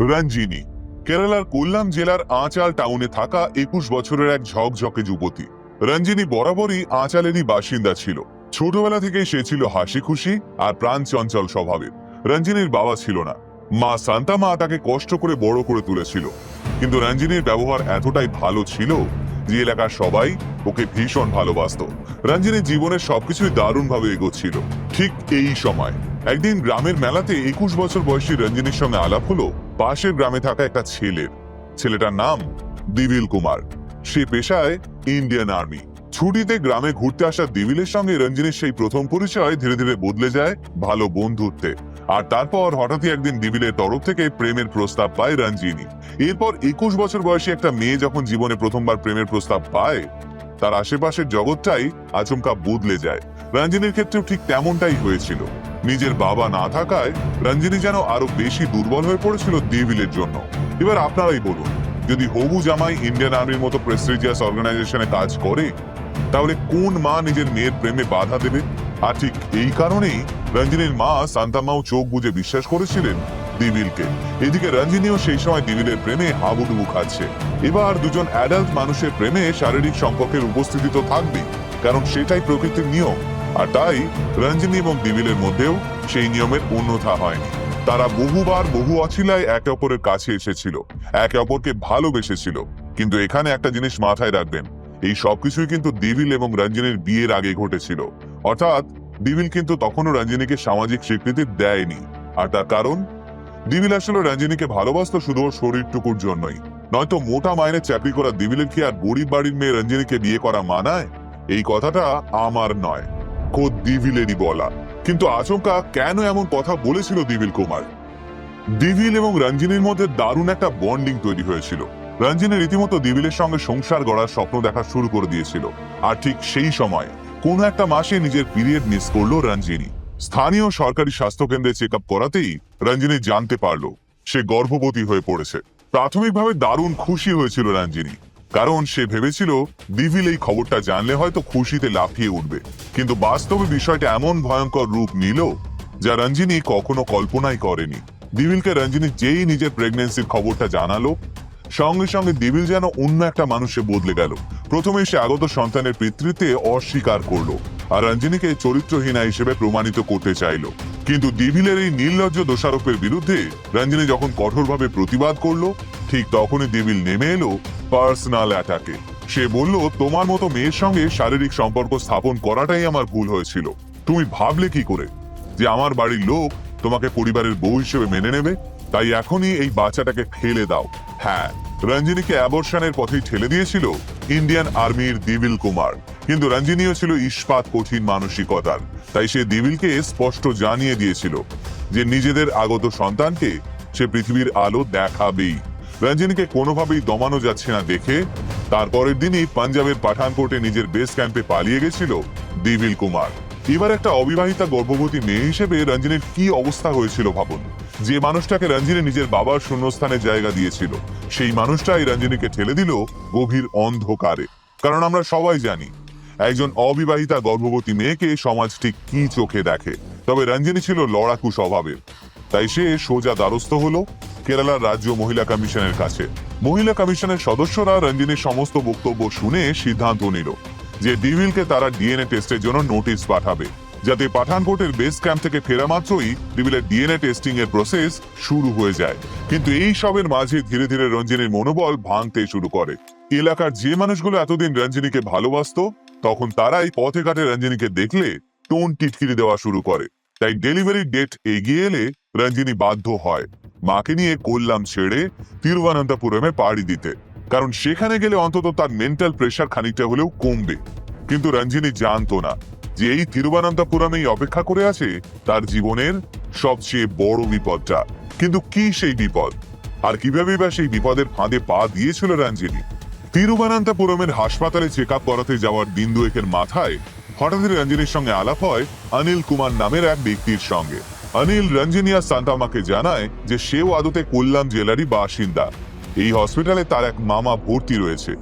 রঞ্জিনী কেরালার কোল্লাম জেলার আঁচাল টাউনে থাকা একুশ বছরের এক ঝকঝকে যুবতী। রঞ্জিনী বরাবরই আঁচালেরই বাসিন্দা ছিল। ছোটবেলা থেকে সে ছিল হাসি খুশি আর প্রাণ চঞ্চল স্বভাবের। রঞ্জিনীর বাবা ছিল না। মা সান্তা মা তাকে কষ্ট করে বড় করে তুলেছিল। কিন্তু রঞ্জিনীর ব্যবহার এতটাই ভালো ছিল যে এলাকার সবাই ওকে ভীষণ ভালোবাসতো। রঞ্জিনীর জীবনের সবকিছুই দারুণভাবে এগোচ্ছিল। ঠিক এই সময়, একদিন গ্রামের মেলাতে একুশ বছর বয়সী রঞ্জিনীর সঙ্গে আলাপ হলো পাশের গ্রামে থাকা একটা ছেলের ছেলেটার নাম দিবিল কুমার। সে পেশায় ইন্ডিয়ান আর্মি। ছুটিতে গ্রামে ঘুরতে আসা দিবিলের সঙ্গে রঞ্জিনীর সেই প্রথম পরিচয় ধীরে ধীরে বদলে যায় ভালো বন্ধুত্বে। আর তারপর হঠাৎই একদিন দিবিলের তরফ থেকে প্রেমের প্রস্তাব পায় রঞ্জিনী। এরপর একুশ বছর বয়সী একটা মেয়ে যখন জীবনে প্রথমবার প্রেমের প্রস্তাব পায়, তার আশেপাশের জগৎটাই আচমকা বদলে যায়। রঞ্জিনীর ক্ষেত্রেও ঠিক তেমনটাই হয়েছিল। নিজের বাবা না থাকায় রঞ্জিনী যেন আরও বেশি দুর্বল হয়ে পড়েছিল দেবিলের জন্য। এবার আপনারাই বলুন, যদি হবু জামাই ইন্ডিয়ান আর্মির মতো প্রেস্টিজিয়াস অর্গানাইজেশনে কাজ করে, তাহলে কোন মা নিজের মেয়ের প্রেমে বাধা দেবে? আর ঠিক এই কারণেই রঞ্জিনীর মা সান্তামাও চোখ বুজে বিশ্বাস করেছিলেন দিবিলকে। এদিকে রঞ্জিনীও সেই সময় দিবিলের প্রেমে হাবুডুবু খাচ্ছে। এবার দুজন অ্যাডাল্ট মানুষের প্রেমে শারীরিক সম্পর্কের উপস্থিতি তো থাকবেই, কারণ সেটাই প্রকৃতির নিয়ম। আর তাই রঞ্জিনী এবং দিবিলের মধ্যেও সেই নিয়মের অন্যথা হয়নি। তারা বহুবার বহু অছিলায় একে অপরের কাছে এসেছিল, একে অপরকে ভালোবেসেছিল। কিন্তু এখানে একটা জিনিস মাথায় রাখবেন, এই সবকিছুই কিন্তু দিবিল এবং রঞ্জিনীর বিয়ের আগে ঘটেছিল। অর্থাৎ দিবিল কিন্তু তখনও রঞ্জিনীকে সামাজিক স্বীকৃতি দেয়নি। আর তার কারণ? দিবিল আসলে রঞ্জিনীকে ভালোবাসতো শুধু ওর শরীরটুকুর জন্যই। নয়তো মোটা মাইনে চাকরি করা দিবিলের কি আর গরিব বাড়ির মেয়ে রঞ্জিনীকে বিয়ে করা মানায়? এই কথাটা আমার নয়। খোদ দিবিলেরই বলা। কিন্তু আচমকা কেন এমন কথা বলেছিল দিবিল কুমার? দিবিল এবং রঞ্জিনীর মধ্যে দারুণ একটা বন্ডিং তৈরি হয়েছিল। রঞ্জিনী রীতিমতো সঙ্গে সংসার গড়ার স্বপ্ন দেখা শুরু করে দিয়েছিল। আর ঠিক সেই সময়, কোনো একটা মাসে নিজের পিরিয়ড মিস করল রঞ্জিনী। স্থানীয় সরকারি স্বাস্থ্যকেন্দ্রে চেক আপ করাতেই রঞ্জিনী জানতে পারল, সে গর্ভবতী হয়ে পড়েছে। প্রাথমিকভাবে দারুণ খুশি হয়েছিল রঞ্জিনী। কারণ সে ভেবেছিল দিভিল এই খবরটা জানলে হয়তো খুশিতে লাফিয়ে উঠবে। কিন্তু বাস্তবে বিষয়টা এমন ভয়ঙ্কর রূপ নিল যা রঞ্জিনী কখনো কল্পনাই করেনি। দিবিলকে রঞ্জিনী যেই নিজের প্রেগনেন্সির খবরটা জানালো, সঙ্গে সঙ্গে দিবিল যেন অন্য একটা মানুষে বদলে গেল। প্রথমে সে আগত সন্তানের পিতৃত্বে অস্বীকার করল আর রঞ্জিনীকে চরিত্রহীনা হিসেবে প্রমাণিত করতে চাইলো। কিন্তু দিবিলের এই নির্লজ্জ দোষারোপের বিরুদ্ধে রঞ্জিনী যখন কঠোরভাবে প্রতিবাদ করল, ঠিক তখনই দিবিল নেমে এলো পার্সোনাল অ্যাটাকে। সে বলল, তোমার মতো মেয়ের সঙ্গে শারীরিক সম্পর্ক স্থাপন করাটাই আমার ভুল হয়েছিল। তুমি ভাবলে কি করে যে আমার বাড়ির লোক তোমাকে পরিবারের বউ হিসেবে মেনে নেবে? তাই এখনই এই বাচ্চাটাকে ফেলে দাও। হ্যাঁ রঞ্জিনীকে অ্যাবর্শনের পথেই ঠেলে দিয়েছিল ইন্ডিয়ান আর্মির দিবিল কুমার। কিন্তু রঞ্জিনীও ছিল ইস্পাত কঠিন মানসিকতার। তাই সে দিবিলকে স্পষ্ট জানিয়ে দিয়েছিল যে নিজেদের আগত সন্তানকে সে পৃথিবীর আলো দেখাবেই। রঞ্জিনীকে কোনোভাবেই দমানো যাচ্ছে না দেখে তারপরের দিনই পাঞ্জাবের পাঠানকোটে নিজের বেস ক্যাম্পে পালিয়ে গেছিল দিবিল কুমার। এবার একটা অবিবাহিতা গর্ভবতী মেয়ে হিসেবে রঞ্জিনীর কি অবস্থা হয়েছিল ভাবুন। যে মানুষটাকে রঞ্জিনী নিজের বাবার শূন্যস্থানে জায়গা দিয়েছিল, সেই মানুষটাই রঞ্জিনীকে ঠেলে দিল গভীর অন্ধকারে। কারণ আমরা সবাই জানি একজন অবিবাহিতা গর্ভবতী মেয়েকে সমাজ ঠিক কি চোখে দেখে? তবে রঞ্জিনী ছিল লড়াকু স্বভাবের তাই সে সোজা দ্বারস্থ হলো কেরালার রাজ্য মহিলা কমিশনের কাছে। মহিলা কমিশনের সদস্যরা রঞ্জিনীর সমস্ত বক্তব্য শুনে সিদ্ধান্ত নিল যে ডিভিলকে তারা ডিএনএ টেস্টের জন্য নোটিশ পাঠাবে, যাতে পাঠানকোটের বেস ক্যাম্প থেকে ফেরা মাত্রই ডিভিলের ডিএনএ টেস্টিং এর প্রসেস শুরু হয়ে যায়। কিন্তু এই সবের মাঝে ধীরে ধীরে রঞ্জিনীর মনোবল ভাঙতে শুরু করে। এলাকার যে মানুষগুলো এতদিন রঞ্জিনীকে ভালোবাসতো তখন তারাই পথে ঘাটে রঞ্জিনীকে দেখলে টোন টিটকিরি দেওয়া শুরু করে। তাই ডেলিভারি ডেট এগিয়ে এলে রঞ্জিনী বাধ্য হয় মাকে নিয়ে কোল্লাম ছেড়ে তিরুবনন্তপুরমে পাড়ি দিতে। কারণ সেখানে গেলে অন্তত তার মেন্টাল প্রেশার খানিকটা হলেও কমবে। কিন্তু রঞ্জিনী জানতো না যে এই তিরুবনন্তপুরমেই অপেক্ষা করে আছে তার জীবনের সবচেয়ে বড় বিপদটা। কিন্তু কি সেই বিপদ? আর কীভাবে বা সেই বিপদের ফাঁদে পা দিয়েছিল রঞ্জিনী? তিরুবনন্তপুরমের হাসপাতালে চেক আপ করাতে যাওয়ার দিন দুয়েকের মাথায় হঠাৎই রঞ্জিনীর সঙ্গে আলাপ হয় অনিল কুমার নামের এক ব্যক্তির সঙ্গে। অনিল রঞ্জিনী আর সান্তামাকে জানায় যে সেও আদতে কোল্লাম জেলারই বাসিন্দা। এই হসপিটালে তার এক মামা ভর্তি রয়েছে।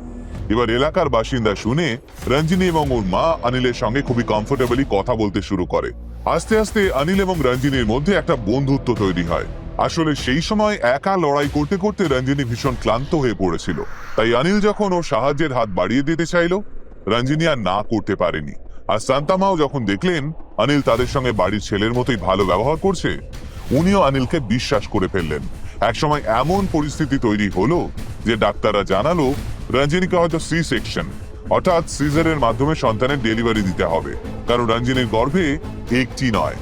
এবার এলাকার বাসিন্দা শুনে রঞ্জিনী এবং ওর মা অনিলের সঙ্গে খুবই কমফোর্টেবলি কথা বলতে শুরু করে। আস্তে আস্তে অনিল এবং রঞ্জিনীর মধ্যে একটা বন্ধুত্ব তৈরি হয়। আসলে সেই সময় একা লড়াই করতে করতে রঞ্জিনী ভীষণ ক্লান্ত হয়ে পড়েছিল। তাই অনিল যখন ওর সাহায্যের হাত বাড়িয়ে দিতে চাইলো, রঞ্জিনী আর না করতে পারেনি। আর সান্তামাও যখন দেখলেন অনিল তাদের সঙ্গে বাড়ির ছেলের মতোই ভালো ব্যবহার করছে, উনিও অনিলকে বিশ্বাস করে ফেললেন। একসময় এমন পরিস্থিতি তৈরি হলো যে ডাক্তাররা জানালো, রঞ্জিনীকে হয়তো সি সেকশন অর্থাৎ সিজারের মাধ্যমে সন্তানের ডেলিভারি দিতে হবে। কারণ রঞ্জিনীর গর্ভে একটি নয়।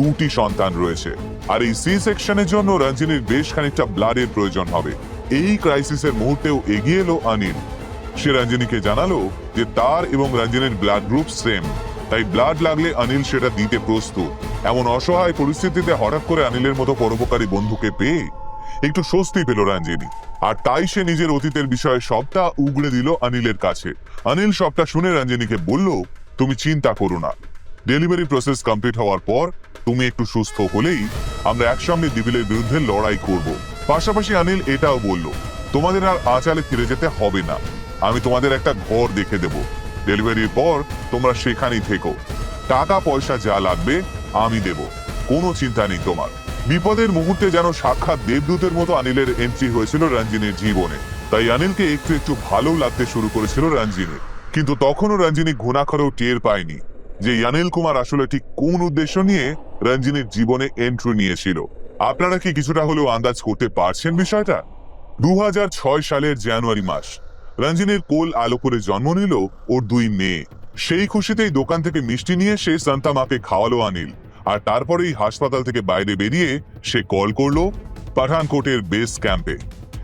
দুটি সন্তান রয়েছে। আর এই সি সেকশনের জন্য রঞ্জিনীর বেশ খানিকটা ব্লাডের প্রয়োজন হবে। এই ক্রাইসিসের মুহূর্তেও এগিয়ে এলো অনিল সে রঞ্জিনীকে জানালো যে তার এবং রঞ্জিনীর ব্লাড গ্রুপ সেম তাই ব্লাড লাগলে অনিল সেটা দিতে প্রস্তুত। এমন অসহায় পরিস্থিতিতে হঠাৎ করে অনিলের মতো পরোপকারী বন্ধুকে পেয়ে একটু স্বস্তি পেল রঞ্জিনী। আর তাই সে নিজের অতীতের বিষয়ে সবটা উগড়ে দিল অনিলের কাছে। অনিল সবটা শুনে রঞ্জিনীকে বলল, তুমি চিন্তা করো না। ডেলিভারি প্রসেস কমপ্লিট হওয়ার পর তুমি একটু সুস্থ হলেই আমরা একসঙ্গে দিবিলের বিরুদ্ধে লড়াই করব। পাশাপাশি অনিল এটাও বলল, তোমাদের আর আচালে ফিরে যেতে হবে না। আমি তোমাদের একটা ঘর দেখে দেব। ডেলিভারির পর তোমরা সেখানেই থেকো। টাকা, পয়সা যা লাগবে আমি দেব। কোনো চিন্তা নেই তোমার। বিপদের মুহূর্তে যেন সাক্ষাৎ দেবদূতের মতো অনিলের এন্ট্রি হয়েছিল রঞ্জিনীর জীবনে। তাই অনিলকে একটু একটু ভালো লাগতে শুরু করেছিল রঞ্জিনীর কিন্তু তখনও রঞ্জিনী ঘুণাক্ষরেও টের পায়নি যে অনিল কুমার আসলে ঠিক কোন উদ্দেশ্য নিয়ে রঞ্জিনীর জীবনে এন্ট্রি নিয়েছিল। আপনারা কি কিছুটা হলেও আন্দাজ করতে পারছেন বিষয়টা? দুহাজার ছয় সালের জানুয়ারি মাস। রঞ্জিনীর কোল আলো করে জন্ম নিল ওর দুই মেয়ে। সেই খুশিতেই দোকান থেকে মিষ্টি নিয়ে সে সান্তা মাকে খাওয়ালো অনিল আর তারপরেই হাসপাতাল থেকে বাইরে বেরিয়ে সে কল করল পাঠানকোটের বেস ক্যাম্পে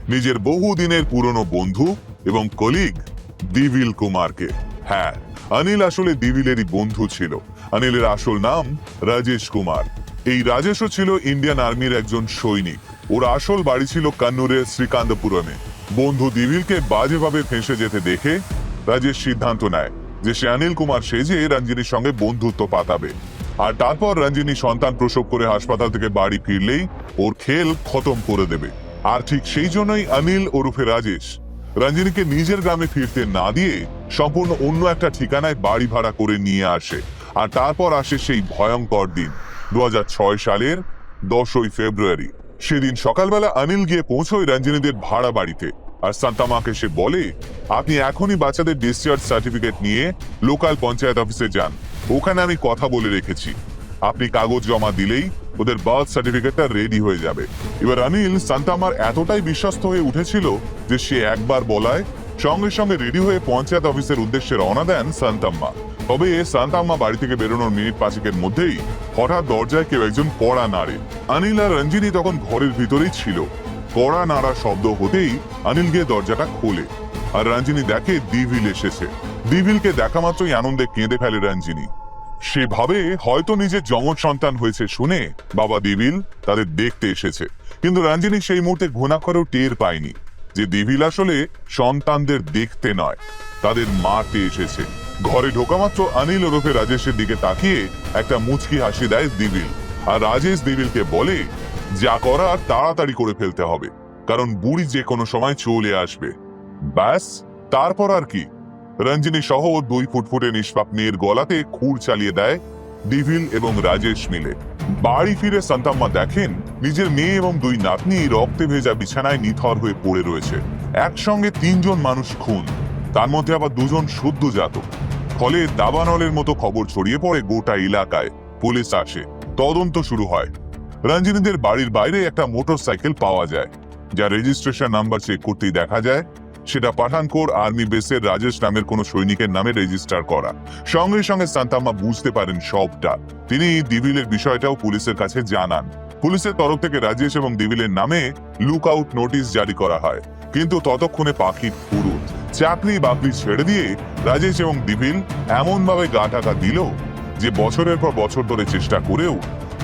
নিজের বহু দিনের পুরনো বন্ধু এবং কলিগ দিবিল কুমারকে। হ্যাঁ অনিল আসলে দিবিলেরই বন্ধু ছিল। অনিলের আসল নাম রাজেশ কুমার। এই রাজেশও ছিল ইন্ডিয়ান আর্মির একজন সৈনিক। ওর আসল বাড়ি ছিল কান্নুরের শ্রীকান্তপুরমে। বন্ধু দিবিলকে বাজেভাবে ফেঁসে যেতে দেখে রাজেশ সিদ্ধান্ত নেয় যে সে অনিল কুমার সেজে রঞ্জিনীর সঙ্গে বন্ধুত্ব পাতাবে। আর তারপর রঞ্জিনী সন্তান প্রসব করে হাসপাতাল থেকে বাড়ি ফিরলেই ওর খেল খতম করে দেবে। আর ঠিক সেই জন্যই অনিল ওরফে রাজেশ। রঞ্জিনীকে নিজের গ্রামে ফিরতে না দিয়ে সম্পূর্ণ অন্য একটা ঠিকানায় বাড়ি ভাড়া করে নিয়ে আসে। আর তারপর আসে সেই ভয়ঙ্কর দিন, দুহাজার ছয় সালের দশই ফেব্রুয়ারি। সেদিন সকালবেলা অনিল গিয়ে পৌঁছয় রঞ্জিনীদের ভাড়া বাড়িতে। আর সান্তামাকে সে বলে, আপনি এখনই বাচ্চাদের ডিসচার্জ সার্টিফিকেট নিয়ে লোকাল পঞ্চায়েত অফিসে যান। ওখানে আমি কথা বলে রেখেছি। আপনি কাগজ জমা দিলেই ওদের বার্থ সার্টিফিকেটটা রেডি হয়ে যাবে। এবার অনিল সান্তামার এতটাই বিশ্বস্ত হয়ে উঠেছিল যে সে একবার বলায় সঙ্গে সঙ্গে রেডি হয়ে পঞ্চায়েত অফিসের উদ্দেশ্যে রওনা দেন সান্তাম্মা তবে সান্তাম্মা বাড়ি থেকে বেরোনোর মিনিট পাঁচেকের মধ্যেই হঠাৎ দরজায় কেউ একজন কড়া নাড়ে। অনিল আর রঞ্জিনী তখন ঘরের ভিতরেই ছিল। কড়া নাড়া শব্দ হতেই অনিল গিয়ে দরজাটা খোলে। আর রঞ্জিনী দেখে দিভিল এসেছে। দিভিলকে দেখা মাত্রই আনন্দে কেঁদে ফেলে রঞ্জিনী। সে ভাবে হয়তো নিজের যমজ সন্তান হয়েছে শুনে বাবা দিবিল তাদের দেখতে এসেছে। কিন্তু রঞ্জিনী সেই মুহূর্তে ঘুণাক্ষরেও টের পায়নি। যে দিবিল আসলে সন্তানদের দেখতে নয়। তাদের মারতে এসেছে। ঘরে ঢোকা মাত্র অনিল ওরফে রাজেশের দিকে তাকিয়ে একটা মুচকি হাসি দেয় দিবিল আর রাজেশ দিবিলকে বলে, যা করার তাড়াতাড়ি করে ফেলতে হবে। কারণ বুড়ি যে কোনো সময় চলে আসবে। ব্যাস, তারপর আর কি? রঞ্জিনী সহ দুই ফুটফুটে নিষ্পাপ মেয়ের গলাতে খুর চালিয়ে দেয় ডিভিল এবং রাজেশ মিলে। বাড়ি ফিরে সান্তাম্মা দেখেন, নিজের মেয়ে এবং দুই নাতনি রক্তে ভেজা বিছানায় নিথর হয়ে পড়ে রয়েছে। একসঙ্গে তিনজন মানুষ খুন। তার মধ্যে আবার দুজন সদ্যজাত ফলে দাবানলের মতো খবর ছড়িয়ে পড়ে গোটা এলাকায়। পুলিশ আসে। তদন্ত শুরু হয়। রঞ্জিনীদের বাড়ির বাইরে একটা মোটরসাইকেল পাওয়া যায় যা রেজিস্ট্রেশন নাম্বার চেক করতেই দেখা যায় সেটা পাঠানকোর আর্মি বেসের রাজেশ নামের কোন সৈনিকের নামে রেজিস্টার করা। সঙ্গে সঙ্গে সান্তাম্মা বুঝতে পারেন সবটা। তিনি দিবিলের বিষয়টাও পুলিশের কাছে জানান। পুলিশের তরফ থেকে রাজেশ এবং দিবিলের নামে লুক আউট নোটিশ জারি করা হয়। কিন্তু ততক্ষণে পাখির ফুরুত চাকরি বাকরি ছেড়ে দিয়ে রাজেশ এবং দিবিল এমন ভাবে গা টাকা দিল যে বছরের পর বছর ধরে চেষ্টা করেও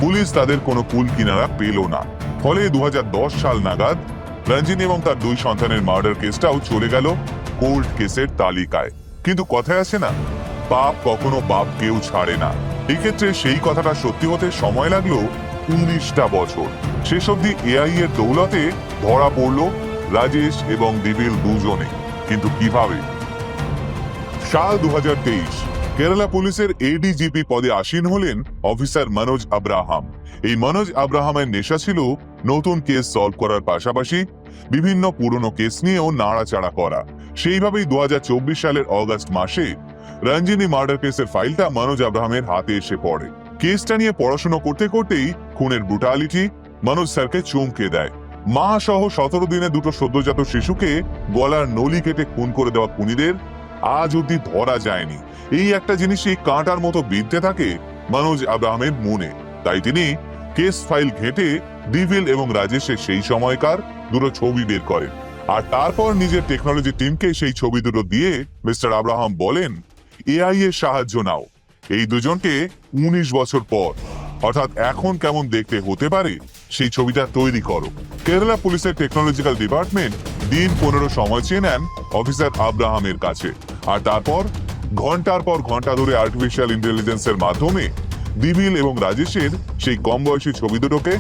পুলিশ তাদের কোনো কুল কিনারা পেল না। ফলে দু হাজার দশ সাল নাগাদ রঞ্জিনী এবং তার দুই সন্তানের মার্ডার কেসটাও চলে গেল কোল্ড কেসের তালিকায়। কিন্তু কথায় আছে না পাপ কখনো বাপ কেউ ছাড়ে না। এক্ষেত্রে সেই কথাটা সত্যি হতে সময় লাগল উনিশটা বছর। শেষ অব্দি এআই এর দৌলতে ধরা পড়ল রাজেশ এবং দিবিল দুজনে। কিন্তু কীভাবে? সাল দু হাজার তেইশ কেরালা পুলিশের এডিজিপি পদে আসীন হলেন অফিসার মনোজ আব্রাহাম। এই মনোজ আব্রাহামের নেশা ছিল নতুন কেস সলভ করার পাশাপাশি বিভিন্ন পুরনো কেস নিয়েও নাড়াচাড়া করা। সেইভাবেই দু সালের অগস্ট মাসে রঞ্জিনী মার্ডার কেসের ফাইলটা মনোজ আব্রাহামের হাতে এসে পড়ে। কেসটা নিয়ে পড়াশোনা করতে করতেই খুনের ব্রুটালিটি মনোজ স্যারকে চমকে দেয়। মা সহ সতেরো দিনে দুটো সদ্যজাত শিশুকে গলার নলি কেটে খুন করে দেওয়া খুনিদের আজ অব্দি ধরা যায়নি। এই একটা জিনিসই কাঁটার মতো বিদ্যে থাকে মনোজ আব্রাহামের মনে। তাই তিনি কেস ফাইল ঘেঁটে ডিভিল এবং রাজেশের সেই সময়কার দুটো ছবি বের করেন। আর তারপর নিজের টেকনোলজি টিমকে সেই ছবি দুটো দিয়ে মিস্টার আব্রাহাম বলেন, এআই এর সাহায্য নাও। এই দুজনকে উনিশ বছর পর, অর্থাৎ এখন কেমন দেখতে হতে পারে, সেই ছবিটা তৈরি করো। কেরালা পুলিশের টেকনোলজিক্যাল ডিপার্টমেন্ট দিন পনেরো সময় চেয়ে নেন অফিসার আব্রাহামের কাছে। আর তারপর, ঘণ্টার পর ঘণ্টা ধরে আর্টিফিশিয়াল ইন্টেলিজেন্সের মাধ্যমে দিবিল এবং রাজেশের সেই কম বয়সী ছবি দুটোকে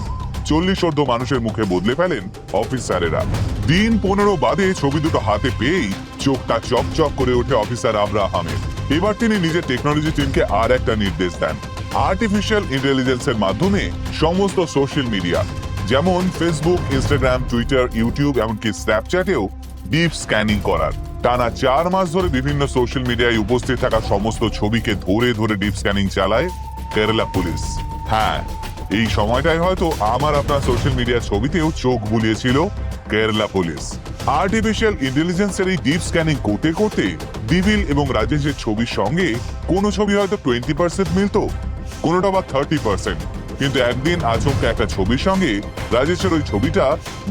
চল্লিশ অর্ধ মানুষের মুখে বদলে ফেলেন অফিসারেরা। দিন পনেরো বাদে ছবি দুটো হাতে পেয়েই চোখটা চকচক করে ওঠে অফিসার আব্রাহামের। এবার তিনি নিজের টেকনোলজি টিমকে আর একটা নির্দেশ দেন। আর্টিফিশিয়াল ইন্টেলিজেন্সের মাধ্যমে সমস্ত সোশ্যাল মিডিয়া যেমন ফেসবুক ইনস্টাগ্রাম টুইটার ইউটিউব এমনকি স্ন্যাপচ্যাটেও ডিপ স্ক্যানিং করার। টানা চার মাস ধরে বিভিন্ন সোশ্যাল মিডিয়ায় উপস্থিত থাকা সমস্ত ছবিকে ধরে ধরে ডিপ স্ক্যানিং চালায় কেরালা পুলিশ। হ্যাঁ এই সময়টাই হয়তো আমার আপনার সোশ্যাল মিডিয়া ছবিতেও চোখ বুলিয়েছিল কেরালা পুলিশ। আর্টিফিশিয়াল ইন্টেলিজেন্সের এই ডিপ স্ক্যানিং করতে করতে ডিভিল এবং রাজেশের ছবির সঙ্গে কোনো ছবি হয়তো টোয়েন্টি পার্সেন্ট মিলতো, কোনোটা বা থার্টি পার্সেন্ট কিন্তু একদিন আচমকা একটা ছবির সঙ্গে রাজেশের ওই ছবিটা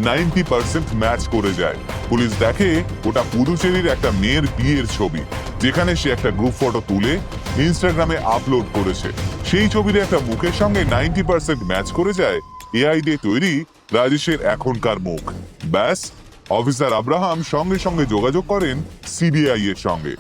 নাইনটি পার্সেন্ট ম্যাচ করে যায়। পুলিশ দেখে ওটা পুদুচেরির একটা মেয়ের বিয়ের ছবি, যেখানে সে একটা গ্রুপ ফটো তুলে ইনস্টাগ্রামে আপলোড করেছে। সেই ছবির একটা মুখের সঙ্গে নাইনটি পার্সেন্ট ম্যাচ করে যায় এআই দিয়ে তৈরি রাজেশের এখনকার মুখ। ব্যাস, অফিসার আব্রাহাম সঙ্গে সঙ্গে যোগাযোগ করেন সিবিআই এর সঙ্গে।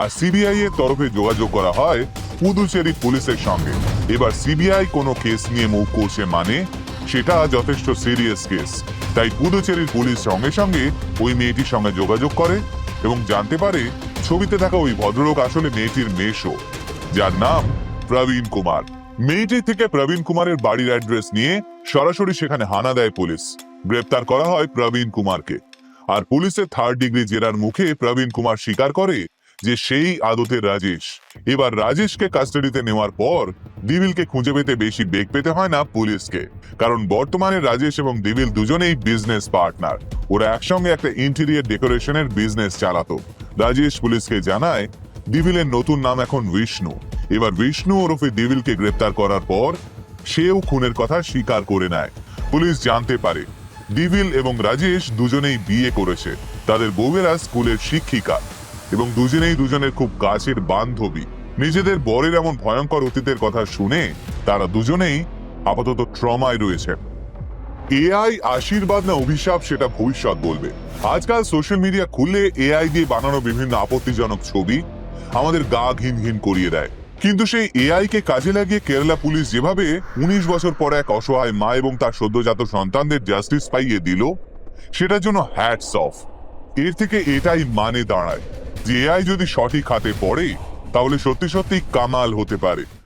আর সিবিআই এর তরফে যোগাযোগ করা হয় পুদুচেরি পুলিশের সঙ্গে। এবার সিবিআই কোনো কেস নিয়ে মুখ করছে মানে? সেটা যথেষ্ট সিরিয়াস কেস। তাই পুদুচেরির পুলিশ সঙ্গে সঙ্গে ওই মেয়েটির সঙ্গে যোগাযোগ করে এবং জানতে পারে ছবিতে থাকা ওই ভদ্রলোক আসলে মেয়েটির মেশো যার নাম প্রবীণ কুমার। মেয়েটির থেকে প্রবীণ কুমারের বাড়ির অ্যাড্রেস নিয়ে সরাসরি সেখানে হানা দেয় পুলিশ। গ্রেপ্তার করা হয় প্রবীণ কুমারকে। আর পুলিশের থার্ড ডিগ্রি জেরার মুখে প্রবীণ কুমার স্বীকার করে যে সেই আদতের রাজেশ। এবার রাজেশকে কাস্টাডিতে নেওয়ার পর দিবিলকে খুঁজে পেতে বেশি বেগ পেতে হয় না পুলিশকে। কারণ বর্তমানে রাজেশ এবং দিবিল দুজনেই বিজনেস পার্টনার ওরা একসঙ্গে একটা ইন্টেরিয়ার ডেকোরেশনের বিজনেস চালাতো। রাজেশ পুলিশকে জানায়, দিবিলের নতুন নাম এখন বিষ্ণু এবার বিষ্ণু ওরফে দিবিলকে গ্রেপ্তার করার পর সেও খুনের কথা স্বীকার করে নেয়। পুলিশ জানতে পারে ডিভিল এবং রাজেশ দুজনেই বিয়ে করেছে। তাদের বউয়েরা স্কুলের শিক্ষিকা। এবং দুজনেই দুজনের খুব কাছের বান্ধবী। নিজেদের বরের এমন ভয়ঙ্কর অতীতের কথা শুনে তারা দুজনেই আপাতত ট্রমায় রয়েছে। এআই আশীর্বাদ না অভিশাপ সেটা ভবিষ্যৎ বলবে। আজকাল সোশ্যাল মিডিয়া খুললে এআই দিয়ে বানানো বিভিন্ন আপত্তিজনক ছবি আমাদের গা ঘিন ঘিন করিয়ে দেয়। কিন্তু সেই এআই কে কাজে লাগিয়ে কেরালা পুলিশ যেভাবে উনিশ বছর পর এক অসহায় মা এবং তার সদ্যজাত সন্তানদের জাস্টিস পাইয়ে দিল, সেটার জন্য হ্যাটস অফ এর থেকে এটাই মানে দাঁড়ায়। যে আই যদি সঠিক হাতে পড়ে তাহলে সত্যি সত্যি কামাল হতে পারে।